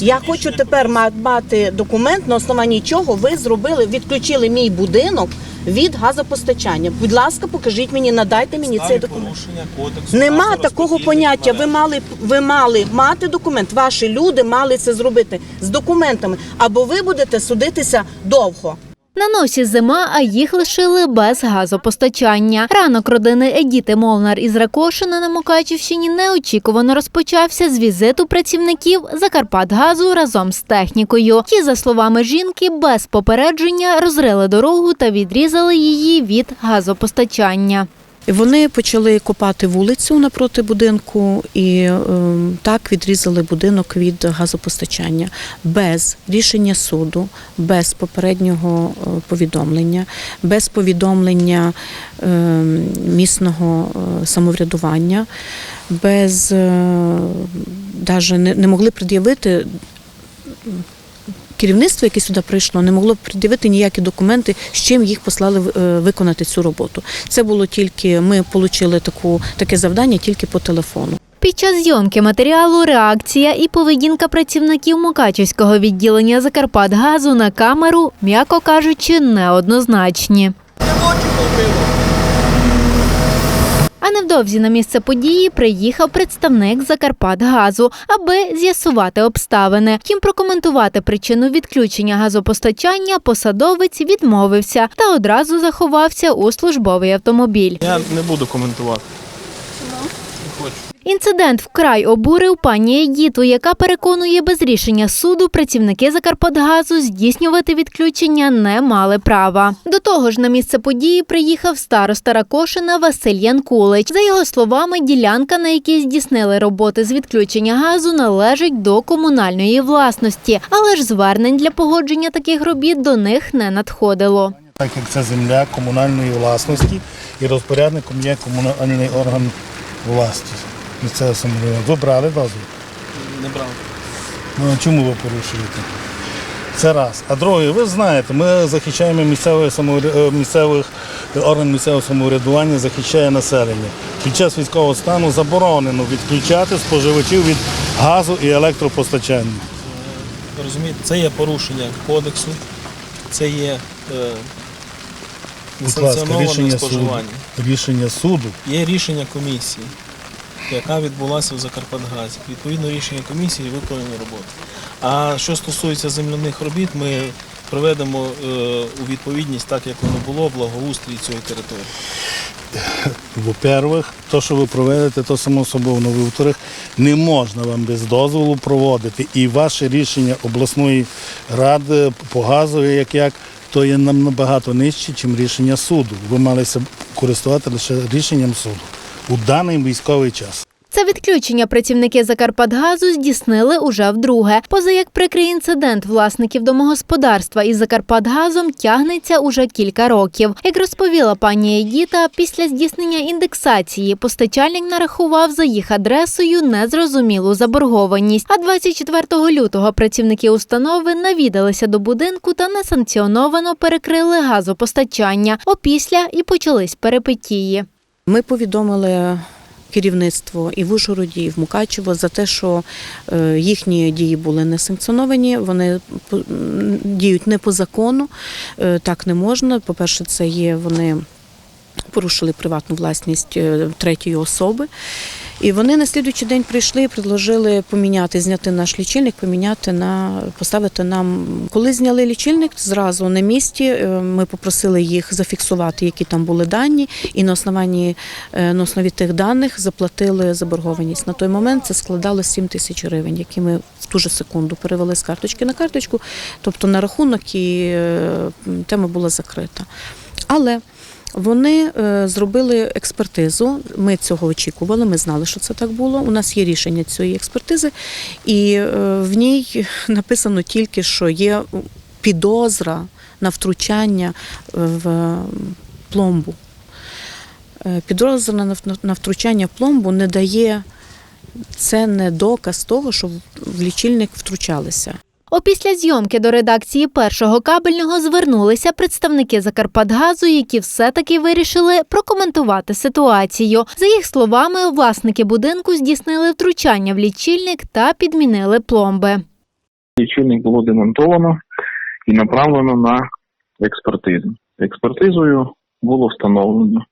Я хочу тепер мати документ, на основанні чого ви зробили, відключили мій будинок від газопостачання. Будь ласка, покажіть мені, надайте мені цей документ. Нема такого поняття. Ви мали ви мали мати документ. Ваші люди мали це зробити з документами, або ви будете судитися довго. На носі зима, а їх лишили без газопостачання. Ранок родини Едіти Молнар із Ракошина на Мукачівщині неочікувано розпочався з візиту працівників Закарпатгазу разом з технікою. Ті, за словами жінки, без попередження розрили дорогу та відрізали її від газопостачання. Вони почали копати вулицю напроти будинку і е, так відрізали будинок від газопостачання без рішення суду, без попереднього е, повідомлення, без повідомлення е, місного е, самоврядування, без навіть не, не могли пред'явити керівництво, яке сюди прийшло, не могло пред'явити ніякі документи, з чим їх послали е, виконати цю роботу. Це було тільки ми отримали таку таке завдання тільки по телефону. Під час зйомки матеріалу реакція і поведінка працівників Мукачівського відділення Закарпатгазу на камеру, м'яко кажучи, неоднозначні. А невдовзі на місце події приїхав представник Закарпатгазу, аби з'ясувати обставини. Втім, прокоментувати причину відключення газопостачання посадовець відмовився та одразу заховався у службовий автомобіль. Я не буду коментувати. Інцидент вкрай обурив пані Едіту, яка переконує, без рішення суду працівники Закарпатгазу здійснювати відключення не мали права. До того ж, на місце події приїхав староста Ракошина Василь Янкулич. За його словами, ділянка, на якій здійснили роботи з відключення газу, належить до комунальної власності, але ж звернень для погодження таких робіт до них не надходило. Так як це земля комунальної власності і розпорядником є комунальний орган власті. Місцеве самоврядування. Ви брали дозвіл? Не брав. Ну чому ви порушуєте? Це раз. А друге, ви знаєте, ми захищаємо місцеве самовря- е, місцевих орган місцевого самоврядування, захищає населення. Під час військового стану заборонено відключати споживачів від газу і електропостачання. Ви розумієте, це є порушення кодексу, це є е, Будь ласка, несанкціоноване рішення суду. споживання. Рішення суду. Є рішення комісії, яка відбулася в Закарпатгазі. Відповідно рішення комісії виконані роботи. А що стосується земляних робіт, ми проведемо е, у відповідність так, як воно було, благоустрій цієї території. Во-первых, то, що ви проведете, то само собою. Во-вторых, не можна вам без дозволу проводити. І ваше рішення обласної ради по газові, як як, то є нам набагато нижче, ніж рішення суду. Ви малися користувати лише рішенням суду у даний військовий час. Це відключення працівники Закарпатгазу здійснили уже вдруге. Поза як прикрий інцидент власників домогосподарства із Закарпатгазом тягнеться уже кілька років. Як розповіла пані Едіта, після здійснення індексації постачальник нарахував за їх адресою незрозумілу заборгованість. А 24 лютого працівники установи навідалися до будинку та несанкціоновано перекрили газопостачання. Опісля і почались перипетії. Ми повідомили керівництво і в Ужгороді, і в Мукачево за те, що е, їхні дії були не санкціоновані, вони діють не по закону, е, так не можна. По-перше, це є вони порушили приватну власність е, третьої особи. І вони на слідуючий день прийшли і предложили поміняти, зняти наш лічильник, поміняти на поставити нам. Коли зняли лічильник, зразу на місці е, ми попросили їх зафіксувати, які там були дані, і на основанні е, на основі тих даних заплатили заборгованість. На той момент це складало 7 тисяч гривень, які ми в ту же секунду перевели з карточки на карточку, тобто на рахунок, і е, тема була закрита. Але вони е, зробили експертизу. Ми цього очікували. Ми знали, що це так було. У нас є рішення цієї експертизи, і е, в ній написано тільки, що є підозра на втручання в пломбу. Е, Підозра на втручання в пломбу не дає. Це не доказ того, що в лічильник втручалися. Опісля зйомки до редакції першого кабельного звернулися представники Закарпатгазу, які все-таки вирішили прокоментувати ситуацію. За їх словами, власники будинку здійснили втручання в лічильник та підмінили пломби. лічильник було демонтовано і направлено на експертизу. Експертизою було встановлено,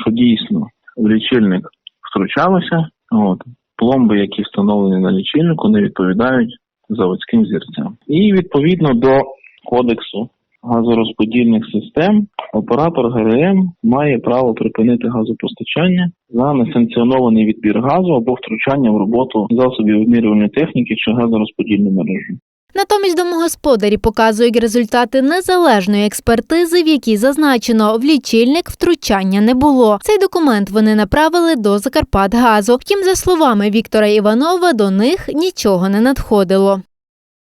що дійсно в лічильник втручалося, от, пломби, які встановлені на лічильнику, не відповідають заводським зірцям. І відповідно до кодексу газорозподільних систем оператор ГРМ має право припинити газопостачання за несанкціонований відбір газу або втручання в роботу засобів вимірювальної техніки чи газорозподільної мережі. Натомість домогосподарі показують результати незалежної експертизи, в якій зазначено, в лічильник втручання не було. Цей документ вони направили до Закарпатгазу. Втім, за словами Віктора Іванова, до них нічого не надходило.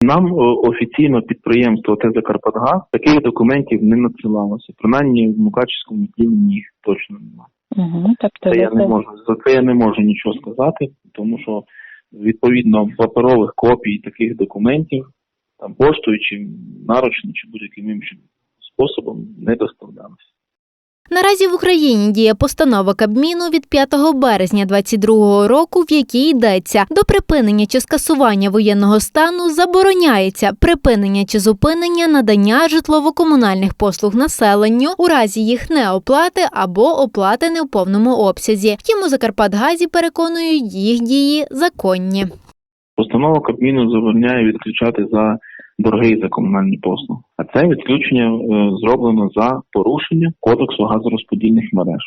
Нам е, офіційно підприємство ТЕ «Закарпатгаз» таких документів не надсилалося. Принаймні в Мукачівському відділенні їх точно немає. Угу, тобто Це я не можу за це я не можу нічого сказати, тому що відповідно паперових копій таких документів там поштою чи наручно, чи будь-яким іншим способом не доставлялося. Наразі в Україні діє постанова Кабміну від 5 березня 2022 року, в якій йдеться до припинення чи скасування воєнного стану забороняється припинення чи зупинення надання житлово-комунальних послуг населенню у разі їх неоплати або оплати не в повному обсязі. Втім, у Закарпатгазі переконують їх дії законні. Постанова Кабміну забороняє відключати за борги за комунальні послуги. А це відключення е, зроблено за порушення кодексу газорозподільних мереж.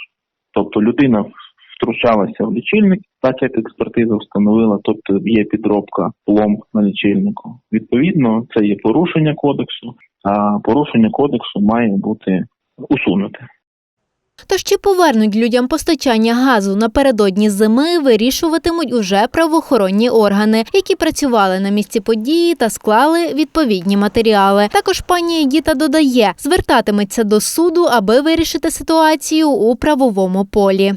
Тобто людина втручалася в лічильник, так як експертиза встановила, тобто є підробка пломб на лічильнику. Відповідно, це є порушення кодексу, а порушення кодексу має бути усунуте. Тож чи повернуть людям постачання газу напередодні зими, вирішуватимуть уже правоохоронні органи, які працювали на місці події та склали відповідні матеріали. Також пані Едіта додає, звертатиметься до суду, аби вирішити ситуацію у правовому полі.